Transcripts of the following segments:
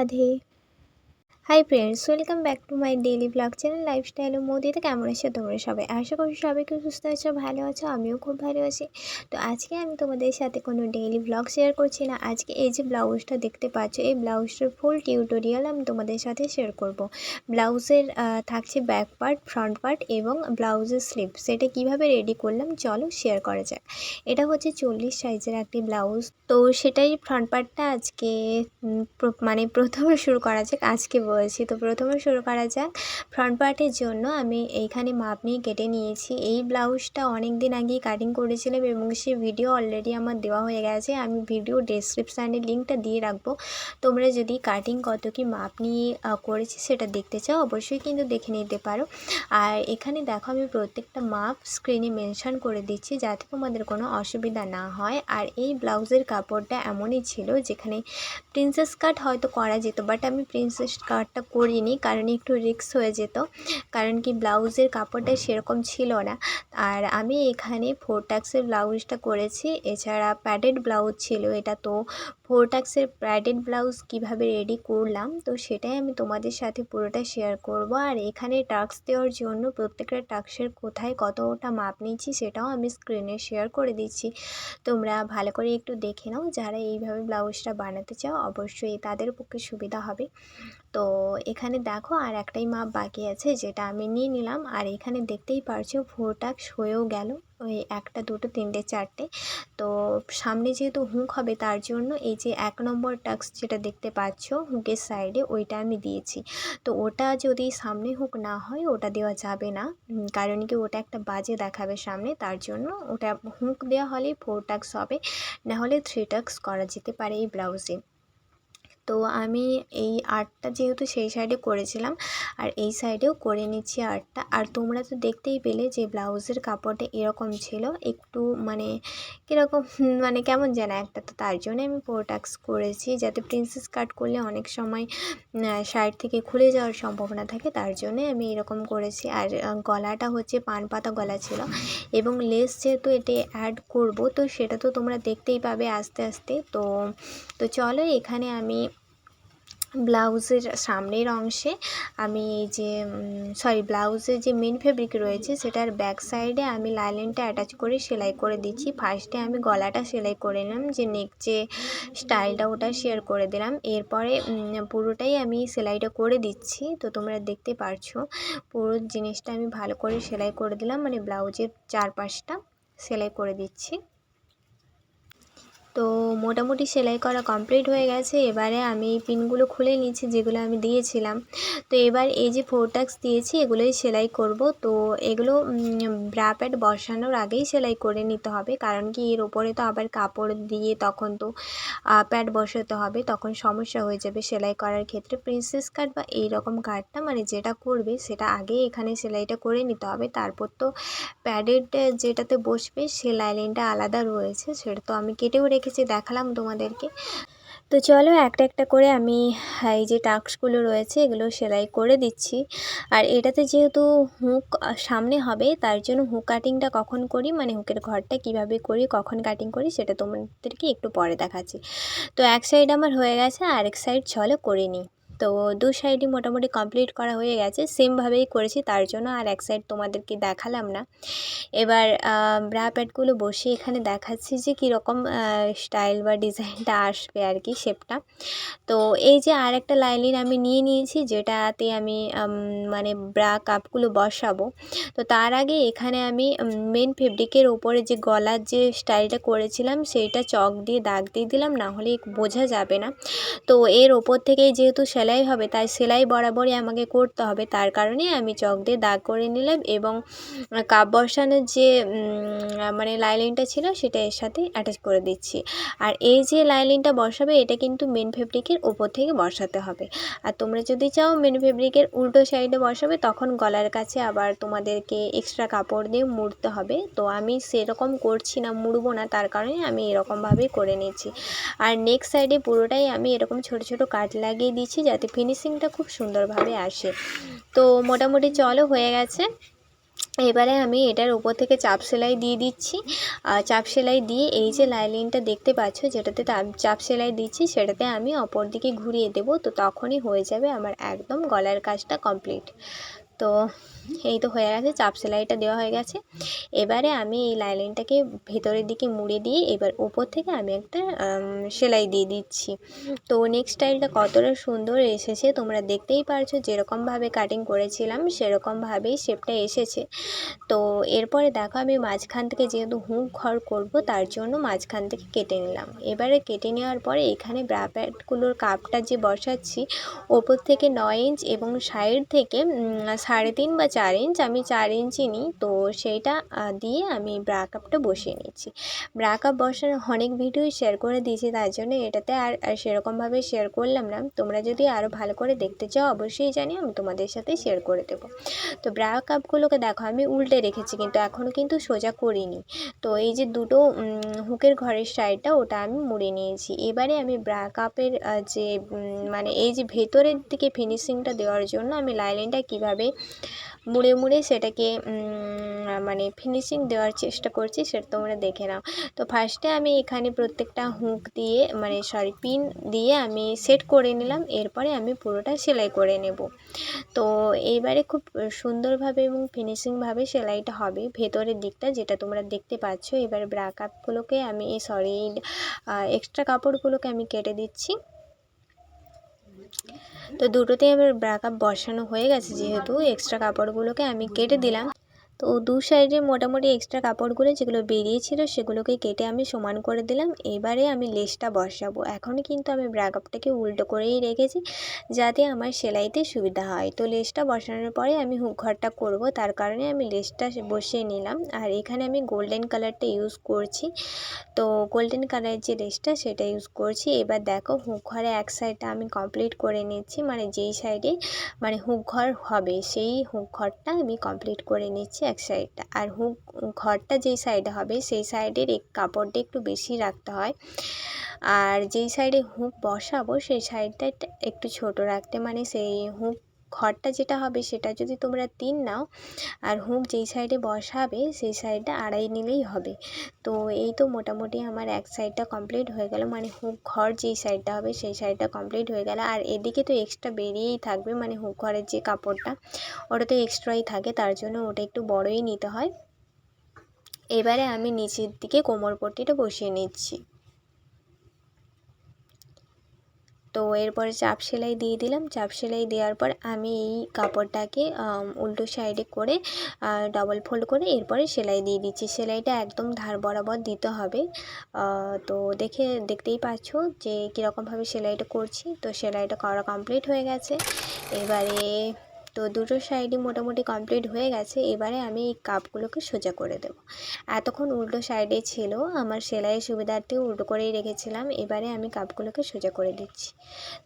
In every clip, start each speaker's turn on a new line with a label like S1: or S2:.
S1: Radhe hi friends welcome back to my daily blog channel lifestyle ও মোদিতে কেমন আছো তোমরা সবাই? আশা করি সবাই খুব সুস্থ আছো, ভালো আছো, আমিও খুব ভালো আছি। তো আজকে আমি তোমাদের সাথে কোনো ডেইলি ব্লগ শেয়ার করছি না। আজকে এই যে ব্লাউজটা দেখতে পাচ্ছ, এই ব্লাউজটার ফুল টিউটোরিয়াল আমি তোমাদের সাথে শেয়ার করব। ব্লাউজের থাকছে ব্যাক পার্ট ফ্রন্ট পার্ট এবং ব্লাউজের স্লিপ সেটা কীভাবে রেডি করলাম, চলো শেয়ার করা যাক। এটা হচ্ছে চল্লিশ সাইজের একটি ব্লাউজ তো সেটাই ফ্রন্ট পার্টটা আজকে মানে প্রথমে শুরু করা যাক। আজকে বলছি তো প্রথমে শুরু করা যাক। ফ্রন্ট পার্টের জন্য আমি এইখানে মাপ নিয়ে কেটে নিয়েছি। এই ব্লাউজটা অনেক দিন আগেই কাটিং করেছিলাম এবং সে ভিডিও অলরেডি আমার দেওয়া হয়ে গেছে। আমি ভিডিও ডেসক্রিপশানে লিঙ্কটা দিয়ে রাখব। তোমরা যদি কাটিং কত কি মাপ নিয়ে করেছি সেটা দেখতে চাও, অবশ্যই কিন্তু দেখে নিতে পারো। আর এখানে দেখো আমি প্রত্যেকটা মাপ স্ক্রিনে মেনশন করে দিচ্ছি যাতে তোমাদের কোনো অসুবিধা না হয়। আর এই ব্লাউজের কাপড়টা এমনই ছিল যেখানে প্রিন্সেস কাট হয়তো করা যেত বাট আমি প্রিন্সেস কাটটা করিনি কারণ একটু রিক্স হয়ে যেত। কারণ কি ব্লাউজের কাপড়টা সেরকম ছিল না। আর আমি এখানে ফোর টাক্সের ব্লাউজটা করেছি। এছাড়া প্যাডেড ব্লাউজ ছিল এটা। তো ফোর টাক্সের প্যাডেড ব্লাউজ কীভাবে রেডি করলাম, তো সেটাই আমি তোমাদের সাথে পুরোটা শেয়ার করব। আর এখানে টাক্স দেওয়ার জন্য প্রত্যেকটা টাক্সের কোথায় কতটা মাপ নিচ্ছি সেটাও আমি স্ক্রিনে শেয়ার করে দিচ্ছি। তোমরা ভালো করে একটু দেখে নাও, যারা এইভাবে ব্লাউজটা বানাতে চাও, অবশ্যই তাদের পক্ষে সুবিধা হবে। তো এখানে দেখো আর একটাই মাপ বাকি আছে, যেটা আমি নিয়ে নিলাম। আর এখানে দেখতেই পারছ ফোর টাক্স হয়েও গেল, ওই একটা, দুটো, তিনটে, চারটে। তো সামনে যেহেতু হুঁক হবে, তার জন্য এই যে এক নম্বর টাক্স যেটা দেখতে পাচ্ছ হুঁকের সাইডে ওইটা আমি দিয়েছি। তো ওটা যদি সামনে হুঁক না হয়, ওটা দেওয়া যাবে না। কারণ কি ওটা একটা বাজে দেখাবে সামনে, তার জন্য ওটা হুঁক দেওয়া হলেই ফোর টাক্স হবে। নাহলে থ্রি টাক্স করা যেতে পারে এই ব্লাউজে। তো আমি এই আর্টটা যেহেতু সেই সাইডে করেছিলাম, আর এই সাইডেও করে নিচ্ছি আর্টটা। আর তোমরা তো দেখতেই পেলে যে ব্লাউজের কাপড়টা এরকম ছিল, একটু মানে কীরকম মানে কেমন যেন একটা। তো তার জন্য আমি প্রোটাক্স করেছি যাতে প্রিন্সেস কাট করলে অনেক সময় সাইড থেকে খুলে যাওয়ার সম্ভাবনা থাকে, তার জন্যে আমি এরকম করেছি। আর গলাটা হচ্ছে পান পাতা গলা ছিল। এবং লেস যেহেতু এটি অ্যাড করব, তো সেটা তো তোমরা দেখতেই পাবে আস্তে আস্তে। তো তো চলো এখানে আমি ব্লাউজের সামনের অংশে আমি এই যে সরি ব্লাউজের যে মেন ফেব্রিক রয়েছে সেটার ব্যাক সাইডে আমি লাইলেনটা অ্যাটাচ করে সেলাই করে দিচ্ছি। ফার্স্টে আমি গলাটা সেলাই করে নিলাম, যে নেক যে স্টাইলটা ওটা শেয়ার করে দিলাম। এরপরে পুরোটাই আমি সেলাইটা করে দিচ্ছি। তো তোমরা দেখতে পারছ, পুরো জিনিসটা আমি ভালো করে সেলাই করে দিলাম মানে ব্লাউজের চারপাশটা সেলাই করে দিচ্ছি। তো মোটামুটি সেলাই করা কমপ্লিট হয়ে গেছে। এবারে আমি এই পিনগুলো খুলে নিচ্ছি যেগুলো আমি দিয়েছিলাম। তো এবার এই যে ফোর টাক্স দিয়েছি, এগুলোই সেলাই করব। তো এগুলো ব্রা প্যাড বসানোর আগেই সেলাই করে নিতে হবে। কারণ কি, এর ওপরে তো আবার কাপড় দিয়ে তখন তো প্যাড বসাতে হবে। তখন সমস্যা হয়ে যাবে সেলাই করার ক্ষেত্রে। প্রিন্সেস কাট বা এই রকম কাটটা মানে যেটা করবে, সেটা আগে এখানে সেলাইটা করে নিতে হবে। তারপর তো প্যাডের যেটাতে বসবে, সে লাইনটা আলাদা রয়েছে। সেটা তো আমি কেটেও রেখেছি দেখালাম তোমাদেরকে। তো চলো একটা একটা করে আমি এই যে টাস্কগুলো রয়েছে, এগুলো সেলাই করে দিচ্ছি। আর এটাতে যেহেতু হুক সামনে হবে, তার জন্য হুক কাটিংটা কখন করি মানে হুকের ঘরটা কীভাবে করি, কখন কাটিং করি, সেটা তোমাদেরকে একটু পরে দেখাচ্ছি। তো এক সাইড আমার হয়ে গেছে, আর এক সাইড চলো করে নিই। তো দু সাইডই মোটামুটি কমপ্লিট করা হয়ে গেছে। সেমভাবেই করেছি, তার জন্য আর এক সাইড তোমাদেরকে দেখালাম না। এবার ব্রা প্যাডগুলো বসে এখানে দেখাচ্ছি যে কীরকম স্টাইল বা ডিজাইনটা আসবে আর কি শেপটা তো এই যে আর একটা লাইনিন আমি নিয়ে নিয়েছি, যেটাতে আমি মানে ব্রা কাপগুলো বসাবো। তো তার আগে এখানে আমি মেন ফেব্রিকের ওপরে যে গলার যে স্টাইলটা করেছিলাম, সেইটা চক দিয়ে দাগ দিয়ে দিলাম, না হলে বোঝা যাবে না। তো এর ওপর থেকে যেহেতু সেলাই সেলাই হবে, তাই সেলাই বরাবরই আমাকে করতে হবে। তার কারণে আমি চক দিয়ে দাগ করে নিলাম এবং কাপ বসানোর যে মানে লাইলিনটা ছিল সেটা এর সাথে অ্যাটাচ করে দিচ্ছি। আর এই যে লাইলিনটা বসাবে, এটা কিন্তু মেন ফেব্রিকের ওপর থেকে বসাতে হবে। আর তোমরা যদি চাও মেন ফেব্রিকের উল্টো সাইডে বসাবে, তখন গলার কাছে আবার তোমাদেরকে এক্সট্রা কাপড় দিয়ে মুড়তে হবে। তো আমি সেরকম করছি না, মুড়বো না, তার কারণে আমি এরকমভাবেই করে নিচ্ছি। আর নেক্সট সাইডে পুরোটাই আমি এরকম ছোট ছোট কাট লাগিয়ে দিচ্ছি, যাতে ফিনিশিংটা খুব সুন্দরভাবে আসে। তো মোটামুটি চলো হয়ে গেছে। এবারে আমি এটার উপর থেকে চাপ সেলাই দিয়ে দিচ্ছি। আর চাপ সেলাই দিয়ে এই যে লাইলিনটা দেখতে পাচ্ছ, যেটাতে চাপ সেলাই দিচ্ছি, সেটাতে আমি অপর দিকে ঘুরিয়ে দেবো। তো তখনই হয়ে যাবে আমার একদম গলার কাজটা কমপ্লিট তো এই তো হয়ে গেছে, চাপ সেলাইটা দেওয়া হয়ে গেছে। এবারে আমি এই লাইলাইনটাকে ভেতরের দিকে মুড়ে দিয়ে এবার ওপর থেকে আমি একটা সেলাই দিয়ে দিচ্ছি। তো নেক্সট স্টাইলটা কতটা সুন্দর এসেছে, তোমরা দেখতেই পারছ, যেরকমভাবে কাটিং করেছিলাম, সেরকমভাবেই শেপটা এসেছে। তো এরপরে দেখো, আমি মাঝখান থেকে যেহেতু হুক ঘর করব, তার জন্য মাঝখান থেকে কেটে নিলাম। এবারে কেটে নেওয়ার পরে এখানে ব্রা প্যাডগুলোর কাপটা যে বসাচ্ছি, ওপর থেকে নয় ইঞ্চ এবং সাইড থেকে সাড়ে তিন বা চার ইঞ্চ আমি চার ইঞ্চি নিই। তো সেইটা দিয়ে আমি ব্রা কাপটা বসিয়ে নিচ্ছি। ব্রা কাপ বসানোর অনেক ভিডিও শেয়ার করে দিয়েছি, তার জন্য এটাতে আর সেরকমভাবে শেয়ার করলাম না। তোমরা যদি আরও ভালো করে দেখতে চাও, অবশ্যই জানি আমি তোমাদের সাথে শেয়ার করে দেবো। তো ব্রা কাপগুলোকে দেখো, আমি উল্টে রেখেছি, কিন্তু এখনও কিন্তু সোজা করিনি। তো এই যে দুটো হুকের ঘরের সাইডটা ওটা আমি মুড়ে নিয়েছি। এবারে আমি ব্রা কাপের যে মানে এই যে ভেতরের দিকে ফিনিশিংটা দেওয়ার জন্য আমি লাইলিনটা কীভাবে মুড়ে মুড়ে সেটাকে মানে ফিনিশিং দেওয়ার চেষ্টা করছি, সেটা তোমরা দেখে নাও। তো ফার্স্টে আমি এখানে প্রত্যেকটা হুক দিয়ে মানে সরি পিন দিয়ে আমি সেট করে নিলাম, এরপরে আমি পুরোটা সেলাই করে নেব। তো এইবারে খুব সুন্দরভাবে এবং ফিনিশিংভাবে সেলাইটা হবে। ভেতরের দিকটা যেটা তোমরা দেখতে পাচ্ছ, এবার ব্রা কাপগুলোকে আমি সরি এক্সট্রা কাপড়গুলোকে আমি কেটে দিচ্ছি। তো দুটোতেই আমার ব্রাকআপ বসানো হয়ে গেছে যেহেতু এক্সট্রা কাপড়গুলোকে আমি কেটে দিলাম। তো দু সাইডে মোটামুটি এক্সট্রা কাপড়গুলো যেগুলো বেরিয়েছিল সেগুলোকে কেটে আমি সমান করে দিলাম। এবারে আমি লেসটা বসাবো। এখনই কিন্তু আমি ব্রাকআপটাকে উল্টো করেই রেখেছি যাতে আমার সেলাইতে সুবিধা হয়। তো লেসটা বসানোর পরে আমি হুক ঘরটা করব। তার কারণে আমি লেসটা বসিয়ে নিলাম। আর এখানে আমি গোল্ডেন কালারটা ইউজ করছি। তো গোল্ডেন কালারের যে লেসটা সেটা ইউজ করছি। এবার দেখো হুক ঘরে এক সাইডটা আমি কমপ্লিট করে নিচ্ছি। মানে যেই সাইডে মানে হুক ঘর হবে সেই হুক ঘরটা আমি কমপ্লিট করে নিচ্ছি। এক সাইডটা আর হুক, ঘরটা যেই সাইডে হবে, সেই সাইডের এক কাপড়টা একটু বেশি রাখতে হয়। আর যেই সাইডে হুক বসাবো, সেই সাইডটা একটু ছোট রাখতে মানে সেই হুক ঘরটা যেটা হবে সেটা যদি তোমরা তিন নাও, আর হুক যেই সাইডে বসাবে সেই সাইডটা আড়াই নিলেই হবে। তো এই তো মোটামুটি আমার এক সাইডটা কমপ্লিট হয়ে গেল মানে হুক ঘর যেই সাইডটা হবে সেই সাইডটা কমপ্লিট হয়ে গেল। আর এদিকে তো এক্সট্রা বেরিয়েই থাকবে মানে হুক ঘরের যে কাপড়টা, ওটা তো এক্সট্রাই থাকে, তার জন্য ওটা একটু বড়ই নিতে হয়। এবারে আমি নিচের দিকে কোমর পট্টিটা বসিয়ে নিচ্ছি। তো এরপরে চাপ সেলাই দিয়ে দিলাম। চাপ সেলাই দেওয়ার পর আমি এই কাপড়টাকে উল্টো সাইডে করে ডবল ফোল্ড করে এরপরে সেলাই দিয়ে দিচ্ছি। সেলাইটা একদম ধার বরাবর দিতে হবে। তো দেখে, দেখতেই পাচ্ছ যে কীরকমভাবে সেলাইটা করছি। তো সেলাইটা করা কমপ্লিট হয়ে গেছে। এবারে তো দুটো সাইডই মোটামুটি কমপ্লিট হয়ে গেছে, এবারে আমি এই কাপগুলোকে সোজা করে দেব। এতক্ষণ উল্টো সাইডে ছিল, আমার সেলাইয়ের সুবিধার্থে উল্টো করেই রেখেছিলাম, এবারে আমি কাপগুলোকে সোজা করে দিচ্ছি।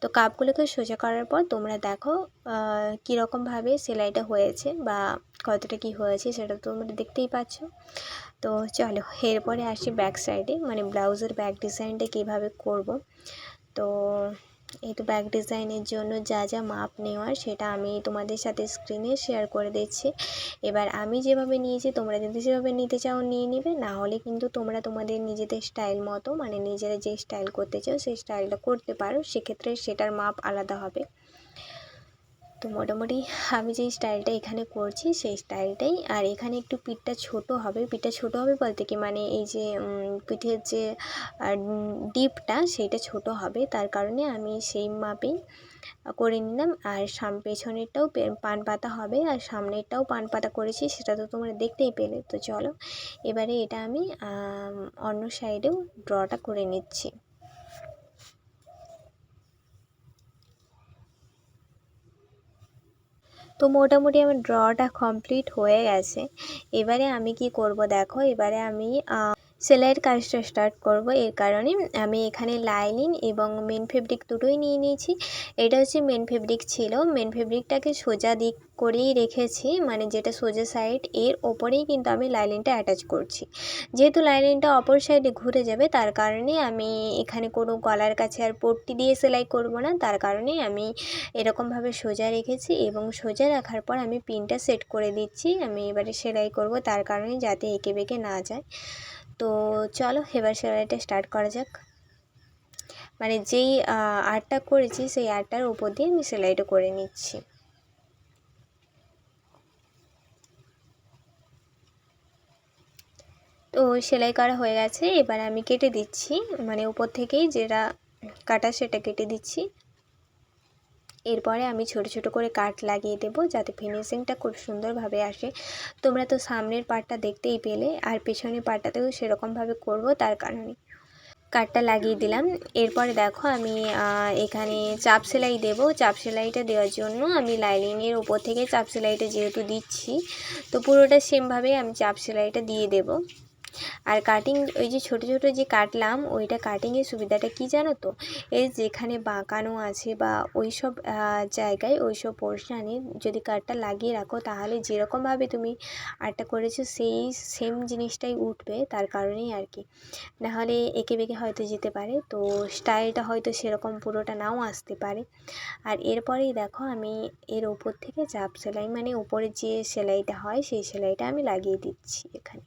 S1: তো কাপগুলোকে সোজা করার পর তোমরা দেখো কীরকমভাবে সেলাইটা হয়েছে বা কতটা কি হয়েছে সেটা তোমরা দেখতেই পাচ্ছ। তো চলো, এরপরে আসি ব্যাক সাইডে মানে ব্লাউজের ব্যাক ডিজাইনটা কীভাবে করব। তো এই তো ব্যাক ডিজাইনের জন্য যা যা মাপ নেওয়ার সেটা আমি তোমাদের সাথে স্ক্রিনে শেয়ার করে দিচ্ছি। এবার আমি যেভাবে নিয়েছি, তোমরা যদি যেভাবে নিতে চাও নিয়ে নেবে। না হলে কিন্তু তোমরা তোমাদের নিজেদের স্টাইল মতো মানে নিজেরা যে স্টাইল করতে চাও, সেই স্টাইলটা করতে পারো। সেক্ষেত্রে সেটার মাপ আলাদা হবে। তো মোটামুটি আমি যেই স্টাইলটা এখানে করছি, সেই স্টাইলটাই আর এখানে একটু পিঠটা ছোট হবে। পিঠটা ছোট হবে বলতে কি? মানে এই যে পিঠের যে ডিপটা সেইটা ছোট হবে। তার কারণে আমি সেই মাপেই করে নিলাম। আর সাম, পেছনেরটাও পান পাতা হবে। আর সামনেরটাও পান পাতা করেছি, সেটা তো তোমরা দেখতেই পেলে। তো চলো, এবারে এটা আমি অন্য সাইডেও ড্রটা করে নিচ্ছি। তো মোটামুটি আমার ড্রটা কমপ্লিট হয়ে গেছে। এবারে আমি কি করব দেখো? এবারে আমি সেলাইয়ের কাজটা স্টার্ট করব। এর কারণে আমি এখানে লাইনিং এবং মেন ফেব্রিক দুটোই নিয়ে নিয়েছি। এটা হচ্ছে মেন ফেব্রিক ছিল। মেন ফেব্রিকটাকে সোজা দিক করেই রেখেছি। মানে যেটা সোজা সাইড এর ওপরেই কিন্তু আমি লাইনিংটা অ্যাটাচ করছি। যেহেতু লাইনিংটা অপর সাইডে ঘুরে যাবে, তার কারণে আমি এখানে কোনো গলার কাছে আর পট্টি দিয়ে সেলাই করব না। তার কারণে আমি এরকমভাবে সোজা রেখেছি এবং সোজা রাখার পর আমি পিনটা সেট করে দিচ্ছি। আমি এবারে সেলাই করব, তার কারণে যাতে এঁকে বেঁকে না যায়। তো চলো এবার সেলাইটা স্টার্ট করা যাক। মানে যেই আর্টটা করেছি, সেই আর্টটার উপর দিয়ে আমি সেলাইটা করে নিচ্ছি। তো সেলাই করা হয়ে গেছে, এবার আমি কেটে দিচ্ছি মানে উপর থেকেই যেটা কাটা সেটা কেটে দিচ্ছি। এরপরে আমি ছোট ছোট করে কাট লাগিয়ে দেবো যাতে ফিনিশিংটা খুব সুন্দরভাবে আসে। তোমরা তো সামনের পার্টটা দেখতেই পেলে, আর পেছনের পার্টটাতেও সেরকমভাবে করব তার কারণে। কাটটা লাগিয়ে দিলাম। এরপরে দেখো আমি এখানে চাপ সেলাই দেব। চাপ সেলাইটা দেওয়ার জন্য আমি লাইনিংয়ের ওপর থেকে চাপ সেলাইটা যেহেতু দিচ্ছি, তো পুরোটা সেমভাবেই আমি চাপ সেলাইটা দিয়ে দেবো। আর কাটিং ওই যে ছোট ছোট যে কাটলাম, ওইটা কাটিংয়ের সুবিধাটা কি জানো তো? এই যেখানে বাঁকানো আছে বা ওই সব জায়গায় ওই সব পোর্শানে যদি কাটটা লাগিয়ে রাখো, তাহলে যেরকমভাবে তুমি আর্টটা করেছ, সেই সেম জিনিসটাই উঠবে তার কারণেই আর কি। নাহলে এঁকে বেঁকে হয়তো যেতে পারে, তো স্টাইলটা হয়তো সেরকম পুরোটা নাও আসতে পারে। আর এরপরেই দেখো, আমি এর ওপর থেকে চাপ সেলাই মানে ওপরে যে সেলাইটা হয়, সেই সেলাইটা আমি লাগিয়ে দিচ্ছি এখানে।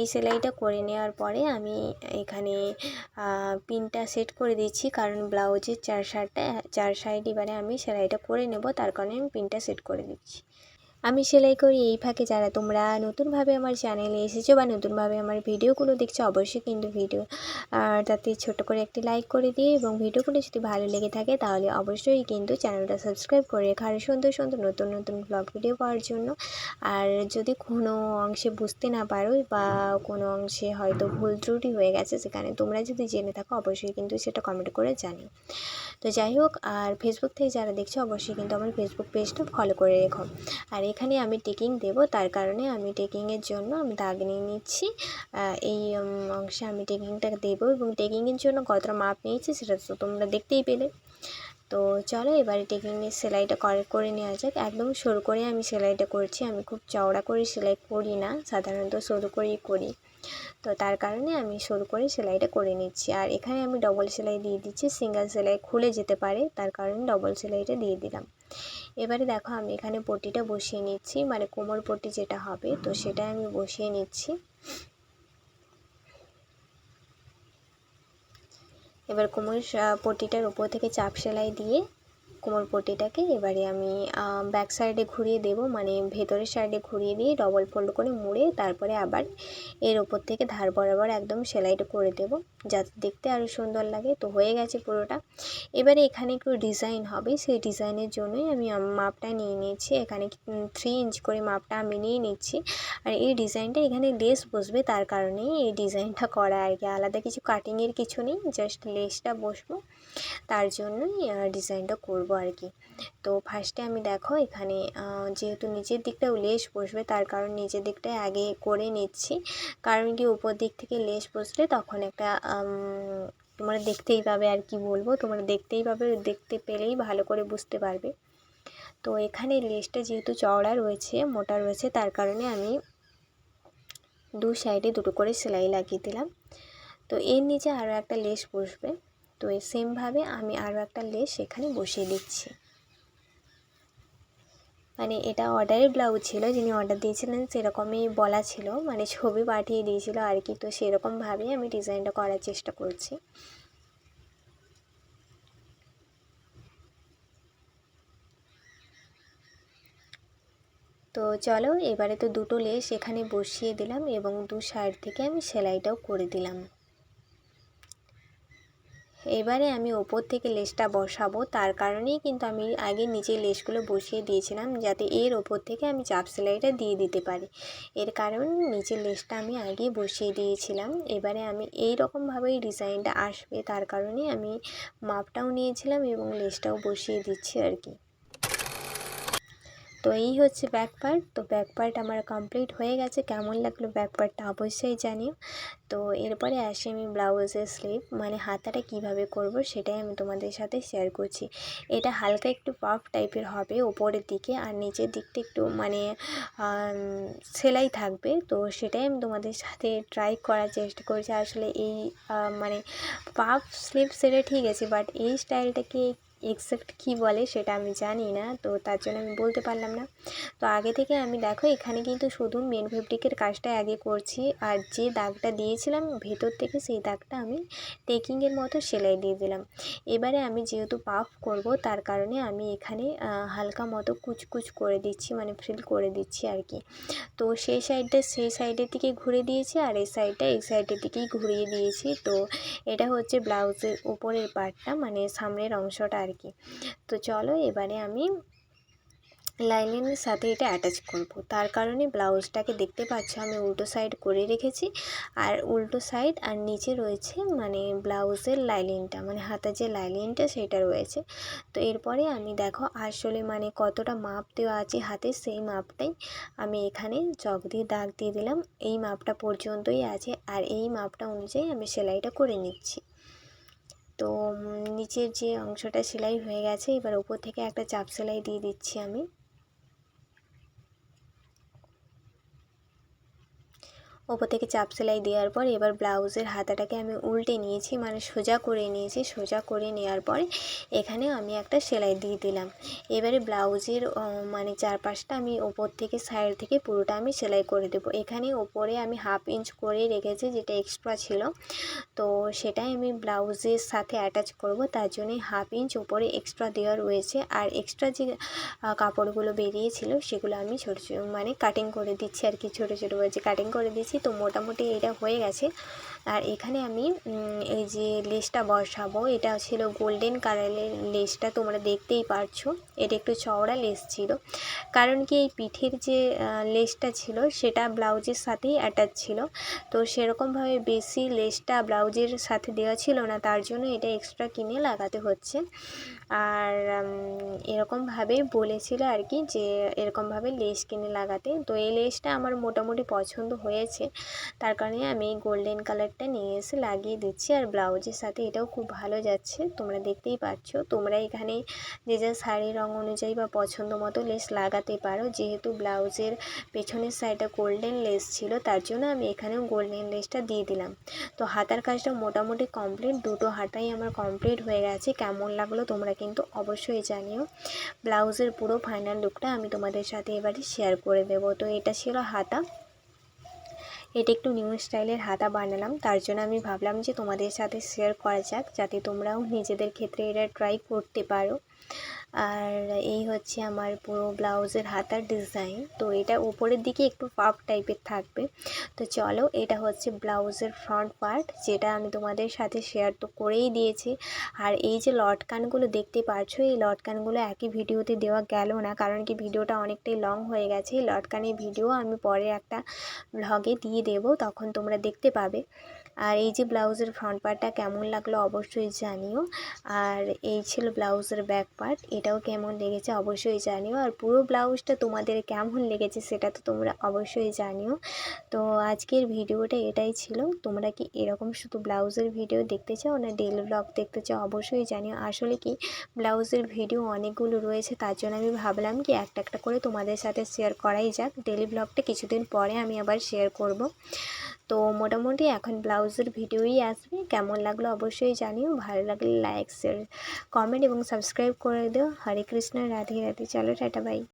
S1: এই সেলাইটা করে নেওয়ার পরে আমি এখানে পিনটা সেট করে দিচ্ছি। কারণ ব্লাউজের চার সাইডটা চার সাইড এবারে আমি সেলাইটা করে নেব। তার কারণে আমি পিনটা সেট করে দিচ্ছি। আমি সেলাই করি, এই ফাঁকে যারা তোমরা নতুনভাবে আমার চ্যানেলে এসেছ বা নতুনভাবে আমার ভিডিওগুলো দেখছ, অবশ্যই কিন্তু ভিডিও তাতে ছোট করে একটি লাইক করে দিয়ে এবং ভিডিওগুলো যদি ভালো লেগে থাকে তাহলে অবশ্যই কিন্তু চ্যানেলটা সাবস্ক্রাইব করে রেখে আরও সুন্দর সুন্দর নতুন নতুন ব্লগ ভিডিও পাওয়ার জন্য। আর যদি কোনো অংশে বুঝতে না পারো বা কোনো অংশে হয়তো ভুল ত্রুটি হয়ে গেছে সেখানে তোমরা যদি জেনে থাকো, অবশ্যই কিন্তু সেটা কমেন্ট করে জানিও। তো যাই হোক, আর ফেসবুক থেকে যারা দেখছ, অবশ্যই কিন্তু আমার ফেসবুক পেজটা ফলো করে রেখো। আর এখানে আমি টেকিং দেব, তার কারণে আমি টেকিংয়ের জন্য আমি দাগ নিয়ে নিচ্ছি। এই অংশে আমি টেকিংটা দেবো এবং টেকিংয়ের জন্য কতটা মাপ নিয়েছি সেটা তো তোমরা দেখতেই পেলে। তো চলো এবারে টেকিংয়ের সেলাইটা করে করে নেওয়া যাক। একদম সরু করে আমি সেলাইটা করছি। আমি খুব চওড়া করে সেলাই করি না, সাধারণত সরু করেই করি। তো তার কারণে আমি সরু করে সেলাইটা করে নিচ্ছি। আর এখানে আমি ডবল সেলাই দিয়ে দিচ্ছি সিঙ্গেল সেলাই খুলে যেতে পারে, তার কারণে ডবল সেলাইটা দিয়ে দিলাম। এবারে দেখো আমি এখানে পটিটা বসিয়ে নিচ্ছি মানে কোমর পটি যেটা হবে, তো সেটা আমি বসিয়ে নিচ্ছি। এবার কোমরের পট্টিটার উপর থেকে চাপ সেলাই দিয়ে কোমর পট্টিটাকে এবারে আমি ব্যাক সাইডে ঘুরিয়ে দেব। মানে ভেতরের সাইডে ঘুরিয়ে দিয়ে ডবল ফোল্ড করে মুড়ে তারপরে আবার এর ওপর থেকে ধার বরাবর একদম সেলাইটা করে দেব। যাতে দেখতে আরও সুন্দর লাগে। তো হয়ে গেছে পুরোটা। এবারে এখানে একটু ডিজাইন হবে। সেই ডিজাইনের জন্যই আমি মাপটা নিয়ে নিয়েছি। এখানে থ্রি ইঞ্চ করে মাপটা আমি নিয়ে নিচ্ছি। আর এই ডিজাইনটা এখানে লেস বসবে তার কারণেই এই ডিজাইনটা করা আর কি। আলাদা কিছু কাটিংয়ের কিছু নেই। জাস্ট লেসটা বসবো। তার জন্যই ডিজাইনটা করব আর কি তো ফার্স্টে আমি দেখো এখানে যেহেতু নিচের দিকটাও লেস বসবে, তার কারণ নিচের দিকটায় আগে করে নিচ্ছি। কারণ কি, উপর দিক থেকে লেস বসলে তখন একটা তোমরা দেখতেই পাবে আর কি বলব। তোমরা দেখতেই পাবে, দেখতে পেলেই ভালো করে বুঝতে পারবে। তো এখানে লেসটা যেহেতু চওড়া রয়েছে, মোটা রয়েছে, তার কারণে আমি দু সাইডে দুটো করে সেলাই লাগিয়ে দিলাম। তো এর নিচে আরও একটা লেস বসবে। তো এই সেমভাবে আমি আরও একটা লেস এখানে বসিয়ে দিচ্ছি। মানে এটা অর্ডারের ব্লাউজ ছিল, যিনি অর্ডার দিয়েছিলেন সেরকমই বলা ছিল মানে ছবি পাঠিয়ে দিয়েছিল আর কি, তো সেরকমভাবেই আমি ডিজাইনটা করার চেষ্টা করছি। তো চলো, এবারে তো দুটো লেস এখানে বসিয়ে দিলাম এবং দু সাইড থেকে আমি সেলাইটাও করে দিলাম। এবারে আমি ওপর থেকে লেসটা বসাবো। তার কারণেই কিন্তু আমি আগে নিচে লেসগুলো বসিয়ে দিয়েছিলাম যাতে এর ওপর থেকে আমি চাপ সেলাইটা দিয়ে দিতে পারি। এর কারণ নিচের লেসটা আমি আগে বসিয়ে দিয়েছিলাম। এবারে আমি এই রকমভাবেই ডিজাইনটা আসবে। তার কারণে আমি মাপটাও নিয়েছিলাম এবং লেসটাও বসিয়ে দিচ্ছি আর কি। তো এই হচ্ছে ব্যাক পার্ট তো ব্যাক পার্ট আমার কমপ্লিট হয়ে গেছে। কেমন লাগল ব্যাক পার্টটা অবশ্যই জানিও। তো এরপরে আসি আমি ব্লাউজের স্লিভ মানে হাতাটা কীভাবে করব সেটাই আমি তোমাদের সাথে শেয়ার করছি। এটা হালকা একটু পাফ টাইপের হবে ওপরের দিকে আর নিচের দিকটা একটু মানে সেলাই থাকবে। তো সেটাই আমি তোমাদের সাথে ট্রাই করার চেষ্টা করছি। আসলে এই মানে পাফ স্লিভ সেটা ঠিক আছে বাট এই স্টাইলটাকে এক্স্যাক্ট কী বলে সেটা আমি জানি না, তো তার জন্য আমি বলতে পারলাম না। তো আগে থেকে আমি, দেখো, এখানে কিন্তু শুধু মেন ফেব্রিকের কাজটা আগে করছি, আর যে দাগটা দিয়েছিলাম, ভেতর থেকে সেই দাগটা আমি টেকিংয়ের মতো সেলাই দিয়ে দিলাম। এবারে আমি যেহেতু পাফ করব, তার কারণে আমি এখানে হালকা মতো কুচকুচ করে দিচ্ছি মানে ফ্রিল করে দিচ্ছি আর কি। তো সেই সাইডটা সেই সাইডের দিকে ঘুরে দিয়েছি, আর এই সাইডটা এই সাইডের দিকেই ঘুরিয়ে দিয়েছি। তো এটা হচ্ছে ব্লাউজের উপরের পার্টটা মানে সামনের অংশটা আর কি তো চলো এবারে আমি লাইনিংয়ের সাথে এটা অ্যাটাচ করব। তার কারণে ব্লাউজটাকে দেখতে পাচ্ছ আমি উল্টো সাইড করে রেখেছি আর উল্টো সাইড আর নিচে রয়েছে মানে ব্লাউজের লাইলিনটা মানে হাতের যে লাইলিনটা সেটা রয়েছে। তো এরপরে আমি দেখো আসলে মানে কতটা মাপ দেওয়া আছে হাতে সেই মাপটাই আমি এখানে চক দিয়ে দাগ দিয়ে দিলাম। এই মাপটা পর্যন্তই আছে আর এই মাপটা অনুযায়ী আমি সেলাইটা করে নিচ্ছি। তো নিচের যে অংশটা সেলাই হয়ে গেছে, এবার ওপর থেকে একটা চাপ সেলাই দিয়ে দিচ্ছি আমি। ওপর থেকে চাপ সেলাই দেওয়ার পর এবার ব্লাউজের হাতাটাকে আমি উল্টে নিয়েছি মানে সোজা করে নিয়েছি, সোজা করে নেওয়ার পরে এখানে আমি একটা সেলাই দিয়ে দিলাম। এবারে ব্লাউজের মানে চারপাশটা আমি ওপর থেকে, সাইড থেকে পুরোটা আমি সেলাই করে দেবো। এখানে ওপরে আমি হাফ ইঞ্চ করে রেখেছি, যেটা এক্সট্রা ছিল। তো সেটাই আমি ব্লাউজের সাথে অ্যাটাচ করব, তার জন্যই হাফ ইঞ্চ ওপরে এক্সট্রা দেওয়া রয়েছে। আর এক্সট্রা যে কাপড়গুলো বেরিয়েছিল, সেগুলো আমি ছোটো মানে কাটিং করে দিচ্ছি আর কি, ছোটো ছোটো বলছি কাটিং করে দিচ্ছি তো মোটামুটি এটা হয়ে গেছে। আর এখানে আমি এই যে লেসটা বসাবো, এটা ছিল গোল্ডেন কালারের লেসটা, তোমরা দেখতেই পারছ। এটা একটু চওড়া লেস ছিল। কারণ কি, এই পিঠের যে লেসটা ছিল, সেটা ব্লাউজের সাথেই অ্যাটাচ ছিল। তো সেরকমভাবে বেশি লেসটা ব্লাউজের সাথে দেওয়া ছিল না, তার জন্য এটা এক্সট্রা কিনে লাগাতে হচ্ছে। আর এরকমভাবে বলেছিল আর কি যে, এরকমভাবে লেস কিনে লাগাতে। তো এই লেসটা আমার মোটামুটি পছন্দ হয়েছে। তার কারণে আমি গোল্ডেন কালারটা নিয়ে এসে লাগিয়ে দিচ্ছি আর ব্লাউজের সাথে এটাও খুব ভালো যাচ্ছে। তোমরা দেখতেই পাচ্ছ, তোমরা এখানে যে যা শাড়ির রঙ অনুযায়ী বা পছন্দ মতো লেস লাগাতে পারো। যেহেতু ব্লাউজের পেছনের সাইডটা গোল্ডেন লেস ছিল, তার জন্য আমি এখানেও গোল্ডেন লেসটা দিয়ে দিলাম। তো হাতার কাজটা মোটামুটি কমপ্লিট দুটো হাতাই আমার কমপ্লিট হয়ে গেছে। কেমন লাগল তোমরা কিন্তু অবশ্যই জানিও। ব্লাউজের পুরো ফাইনাল লুকটা আমি তোমাদের সাথে এবারে শেয়ার করে দেবো। তো এটা ছিল হাতা। এটা একটু নিউ স্টাইলের হাতা বানালাম। তার জন্য আমি ভাবলাম যে তোমাদের সাথে শেয়ার করা যাক, যাতে তোমরাও নিজেদের ক্ষেত্রে এটা ট্রাই করতে পারো। আর এই হচ্ছে আমার পুরো ব্লাউজের হাতার ডিজাইন। তো এটা উপরের দিকে একটু পাপ টাইপের থাকবে। তো চলো, এটা হচ্ছে ব্লাউজের ফ্রন্ট পার্ট যেটা আমি তোমাদের সাথে শেয়ার তো করেই দিয়েছি। আর এই যে লটকানগুলো দেখতে পাচ্ছ এই লটকানগুলো একই ভিডিওতে দেওয়া গেল না, কারণ কি ভিডিওটা অনেকটাই লং হয়ে গেছে। এই লটকানের ভিডিও আমি পরে একটা ভ্লগে দিয়ে দেব, তখন তোমরা দেখতে পাবে। আর এই যে ব্লাউজের ফ্রন্ট পার্টটা কেমন লাগল অবশ্যই জানিও। আর এই ছিল ব্লাউজের ব্যাক পার্ট এটাও কেমন লেগেছে অবশ্যই জানিও। আর পুরো ব্লাউজটা তোমাদের কেমন লেগেছে সেটা তো তোমরা অবশ্যই জানিও। তো আজকের ভিডিওটা এটাই ছিল। তোমরা কি এরকম শুধু ব্লাউজের ভিডিও দেখতে চাও না ডেলি ব্লগ দেখতে চাও অবশ্যই জানিও। আসলে কি ব্লাউজের ভিডিও অনেকগুলো রয়েছে, তার জন্য আমি ভাবলাম কি একটা একটা করে তোমাদের সাথে শেয়ার করাই যাক। ডেলি ব্লগটা কিছুদিন পরে আমি আবার শেয়ার করব। তো মোটামুটি এখন ব্লাউজের ভিডিওই আসবে। কেমন লাগল অবশ্যই জানিও। ভালো লাগলে লাইক শেয়ার কমেন্ট এবং সাবস্ক্রাইব করে দিও। হরে কৃষ্ণ, রাধে রাধে। চলো, টাটা বাই